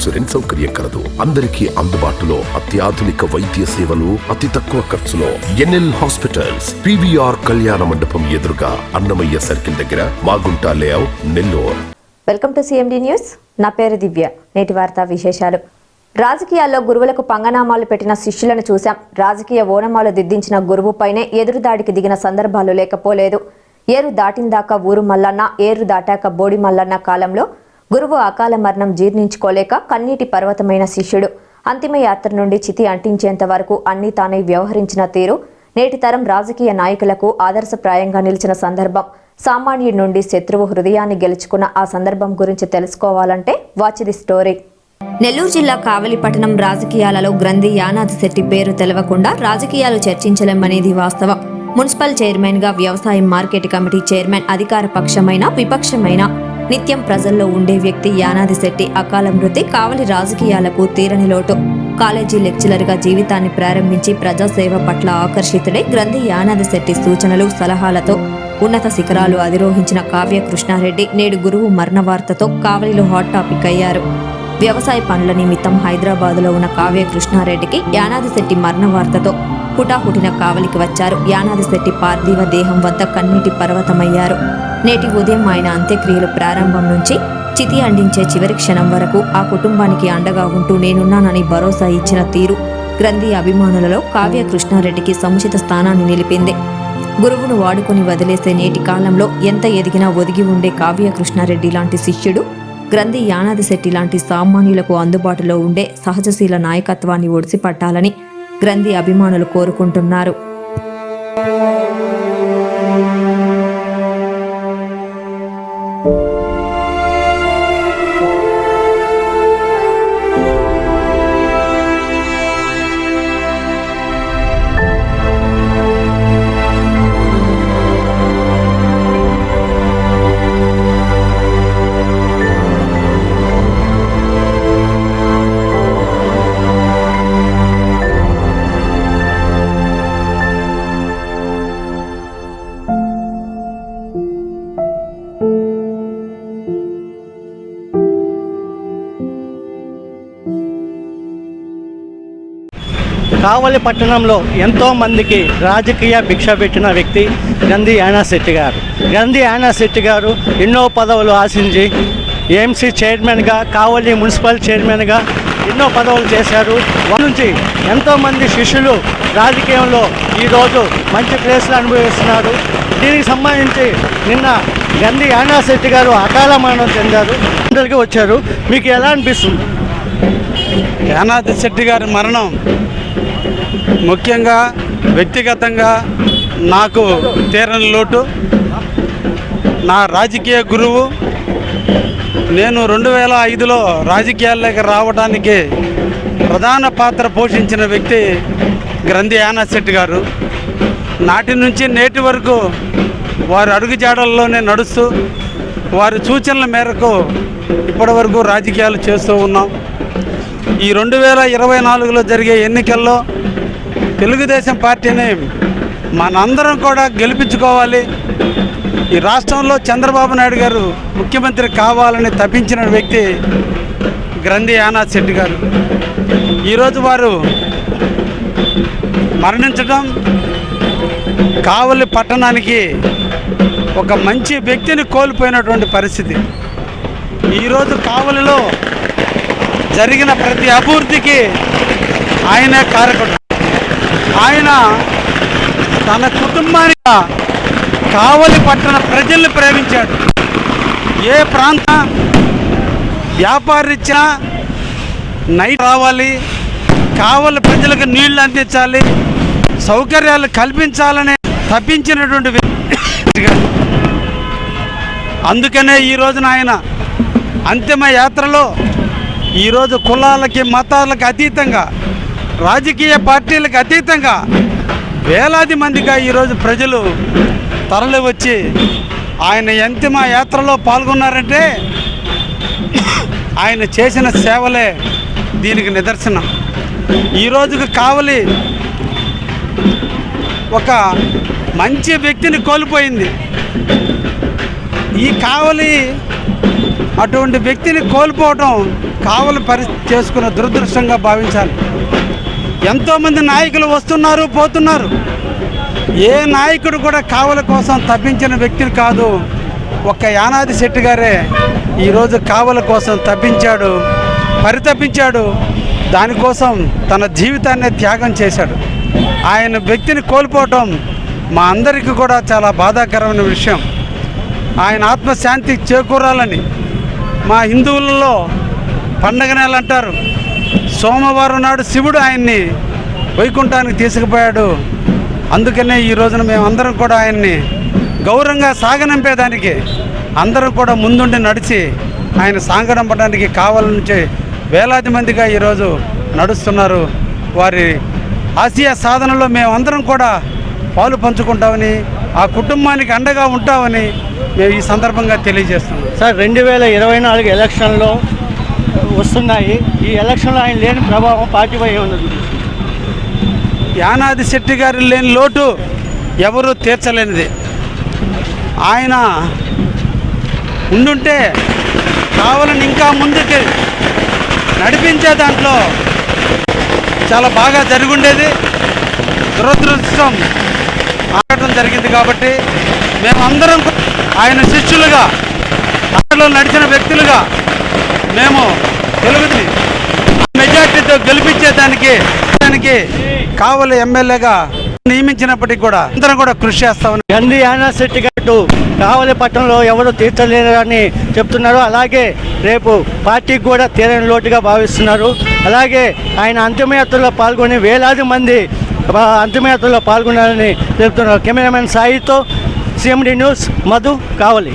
Insurance సౌకర్యం కలదు. అందరికీ అందుబాటులో అత్యాధునిక వైద్య సేవలు అతి తక్కువ ఖర్చులో. ఎన్ఎల్ హాస్పిటల్స్ పివిఆర్ కళ్యాణ మండపం ఎదురుగా అన్నమయ్య సర్కిల్ దగ్గర Magunta layout Nellore. Welcome to CMD news. నా పేరు దివ్య. నేటి వార్తా విశేషాలు. రాజకీయాల్లో గురువులకు పంగనామాలు పెట్టిన శిష్యులను చూశాం. రాజకీయ ఓనమాలు దిద్దించిన గురువుపైనే ఎదురుదాడికి దిగిన సందర్భాలు లేకపోలేదు. ఏరు దాటిందాకా ఊరు మల్లన్న ఏరు దాటాక బోడి మల్లన్న కాలంలో గురువు అకాల మరణం జీర్ణించుకోలేక కన్నీటి పర్వతమైన శిష్యుడు. అంతిమ యాత్ర నుండి చితి అంటించేంత వరకు అన్ని తానే వ్యవహరించిన తీరు. నేటి తరం రాజకీయ నాయకులకు ఆదర్శప్రాయంగా నిలిచిన సందర్భం. సామాన్యుడి నుండి శత్రువు హృదయాన్ని గెలుచుకున్న ఆ సందర్భం గురించి తెలుసుకోవాలంటే వాచ్ ది స్టోరీ. నెల్లూరు జిల్లా కావలి పట్టణం రాజకీయాలలో గ్రంథి యానాథ్ శెట్టి పేరు తెలవకుండా రాజకీయాలు చర్చించలేమనేది వాస్తవం. మున్సిపల్ చైర్మన్గా వ్యవసాయ మార్కెట్ కమిటీ చైర్మన్ అధికార పక్షమైన విపక్షమైన. నిత్యం ప్రజల్లో ఉండే వ్యక్తి యానాది శెట్టి అకాల మృతి కావలి రాజకీయాలకు తీరని లోటు. కాలేజీ లెక్చరర్గా జీవితాన్ని ప్రారంభించి ప్రజాసేవ పట్ల ఆకర్షితుడై గ్రంథి యానాది శెట్టి సూచనలు సలహాలతో ఉన్నత శిఖరాలు అధిరోహించిన కావ్య కృష్ణారెడ్డి నేడు గురువు మరణ వార్తతో కావలిలో హాట్ టాపిక్ అయ్యారు. వ్యవసాయ పనుల నిమిత్తం హైదరాబాదులో ఉన్న కావ్య కృష్ణారెడ్డికి యానాది శెట్టి మరణ వార్తతో హుటాహుటిన కావలికి వచ్చారు. యానాది శెట్టి పార్థివ దేహం వద్ద కన్నీటి పర్వతమయ్యారు. నేటి ఉదయం ఆయన అంత్యక్రియలు ప్రారంభం నుంచి చితి అందించే చివరి క్షణం వరకు ఆ కుటుంబానికి అండగా ఉంటూ నేనున్నానని భరోసా ఇచ్చిన తీరు గ్రంథి అభిమానులలో కావ్య కృష్ణారెడ్డికి సముచిత స్థానాన్ని నిలిపింది. గురువును వాడుకొని వదిలేసే నేటి కాలంలో ఎంత ఎదిగినా ఒదిగి ఉండే కావ్య కృష్ణారెడ్డి లాంటి శిష్యుడు గ్రంథి యానాది శెట్టి లాంటి సామాన్యులకు అందుబాటులో ఉండే సహజశీల నాయకత్వాన్ని ఒడిసిపట్టాలని గ్రంథి అభిమానులు కోరుకుంటున్నారు. కావలి పట్టణంలో ఎంతో మందికి రాజకీయ భిక్ష పెట్టిన వ్యక్తి గంధి యానాశెట్టి గారు. గంధి యానాశెట్టి గారు ఎన్నో పదవులు ఆశించి ఏఎంసీ చైర్మన్గా కావలి మున్సిపల్ చైర్మన్గా ఎన్నో పదవులు చేశారు. వారి నుంచి ఎంతోమంది శిష్యులు రాజకీయంలో ఈరోజు మంచి ప్లేస్లు అనుభవిస్తున్నారు. దీనికి సంబంధించి నిన్న గంధి యానాశెట్టి గారు అకాల మరణం చెందారు. అందరికీ వచ్చారు. మీకు ఎలా అనిపిస్తుంది? యానాది శెట్టి గారి మరణం ముఖ్యంగా వ్యక్తిగతంగా నాకు తీరని లోటు. నా రాజకీయ గురువు. నేను రెండు వేల ఐదులో రాజకీయాల్లోకి రావడానికి ప్రధాన పాత్ర పోషించిన వ్యక్తి గ్రంథి యానాశెట్టి గారు. నాటి నుంచి నేటి వరకు వారి అడుగుజాడల్లోనే నడుస్తూ వారి సూచనల మేరకు ఇప్పటివరకు రాజకీయాలు చేస్తూ ఉన్నాం. ఈ రెండు వేల ఇరవై నాలుగులో జరిగే ఎన్నికల్లో తెలుగుదేశం పార్టీని మనందరం కూడా గెలిపించుకోవాలి. ఈ రాష్ట్రంలో చంద్రబాబు నాయుడు గారు ముఖ్యమంత్రి కావాలని తప్పించిన వ్యక్తి గ్రంథి యానాథ్ శెట్టి గారు. ఈరోజు వారు మరణించడం కావలి పట్టణానికి ఒక మంచి వ్యక్తిని కోల్పోయినటువంటి పరిస్థితి. ఈరోజు కావలిలో జరిగిన ప్రతి అభివృద్ధికి ఆయనే కారకుడు. ఆయన తన కుటుంబానికి కావలి పట్టణ ప్రజల్ని ప్రేమించాడు. ఏ ప్రాంత వ్యాపారరీత్యా నైట్ రావాలి కావలి ప్రజలకు నీళ్ళు అందించాలి సౌకర్యాలు కల్పించాలని తప్పించినటువంటి అందుకనే ఈ రోజున ఆయన అంతిమ యాత్రలో ఈరోజు కులాలకి మతాలకి అతీతంగా రాజకీయ పార్టీలకు అతీతంగా వేలాది మందిగా ఈరోజు ప్రజలు తరలి వచ్చి ఆయన అంతిమ యాత్రలో పాల్గొన్నారంటే ఆయన చేసిన సేవలే దీనికి నిదర్శనం. ఈ రోజుకి కావలి ఒక మంచి వ్యక్తిని కోల్పోయింది. ఈ కావలి అటువంటి వ్యక్తిని కోల్పోవడం కావలి పరి చేసుకున్న దురదృష్టంగా భావించాలి. ఎంతోమంది నాయకులు వస్తున్నారు పోతున్నారు. ఏ నాయకుడు కూడా కావల కోసం తప్పించిన వ్యక్తిని కాదు. ఒక్క యానాది శెట్టి గారే ఈరోజు కావల కోసం తప్పించాడు పరితపించాడు. దానికోసం తన జీవితాన్ని త్యాగం చేశాడు. ఆయన వ్యక్తిని కోల్పోవటం మా అందరికీ కూడా చాలా బాధాకరమైన విషయం. ఆయన ఆత్మశాంతి చేకూరాలని మా హిందువులలో పండగ నెల అంటారు సోమవారం నాడు శివుడు ఆయన్ని వైకుంఠానికి తీసుకుపోయాడు. అందుకనే ఈ రోజున మేమందరం కూడా ఆయన్ని గౌరవంగా సాగనంపేదానికి అందరం కూడా ముందుండి నడిచి ఆయన సాగనంపడానికి కావాలనుంచి వేలాది మందిగా ఈరోజు నడుస్తున్నారు. వారి ఆసియా సాధనలో మేమందరం కూడా పాలు పంచుకుంటామని ఆ కుటుంబానికి అండగా ఉంటామని మేము ఈ సందర్భంగా తెలియజేస్తున్నాం. సార్ రెండు వేల ఇరవై నాలుగు ఎలక్షన్లో వస్తున్నాయి. ఈ ఎలక్షన్లో ఆయన లేని ప్రభావం పార్టీపై ఉన్నది యానాది శెట్టి గారి లేని లోటు ఎవరు తీర్చలేనిది. ఆయన ఉండుంటే కావాలని ఇంకా ముందుకి నడిపించే దాంట్లో చాలా బాగా జరుగుండేది. దురదృష్టం ఆడటం జరిగింది కాబట్టి మేమందరం ఆయన శిష్యులుగా అందులో నడిచిన వ్యక్తులుగా మేము తెలుగుది మెజార్టీతో గెలిపించేదానికి దానికి కావలి ఎమ్మెల్యేగా నియమించినప్పటికీ కూడా అందరం కూడా కృషి చేస్తామని గంధి యానా శెట్టి గారు కావలి పట్టణంలో ఎవరు తీర్చలేరని చెప్తున్నారు. అలాగే రేపు పార్టీకి కూడా తీరని లోటుగా భావిస్తున్నారు. అలాగే ఆయన అంతిమయాత్రలో పాల్గొని వేలాది మంది అంతిమయాత్రలో పాల్గొన్నారని చెప్తున్నారు. కెమెరామెన్ సాయితో సిఎండి న్యూస్ మధు కావలి.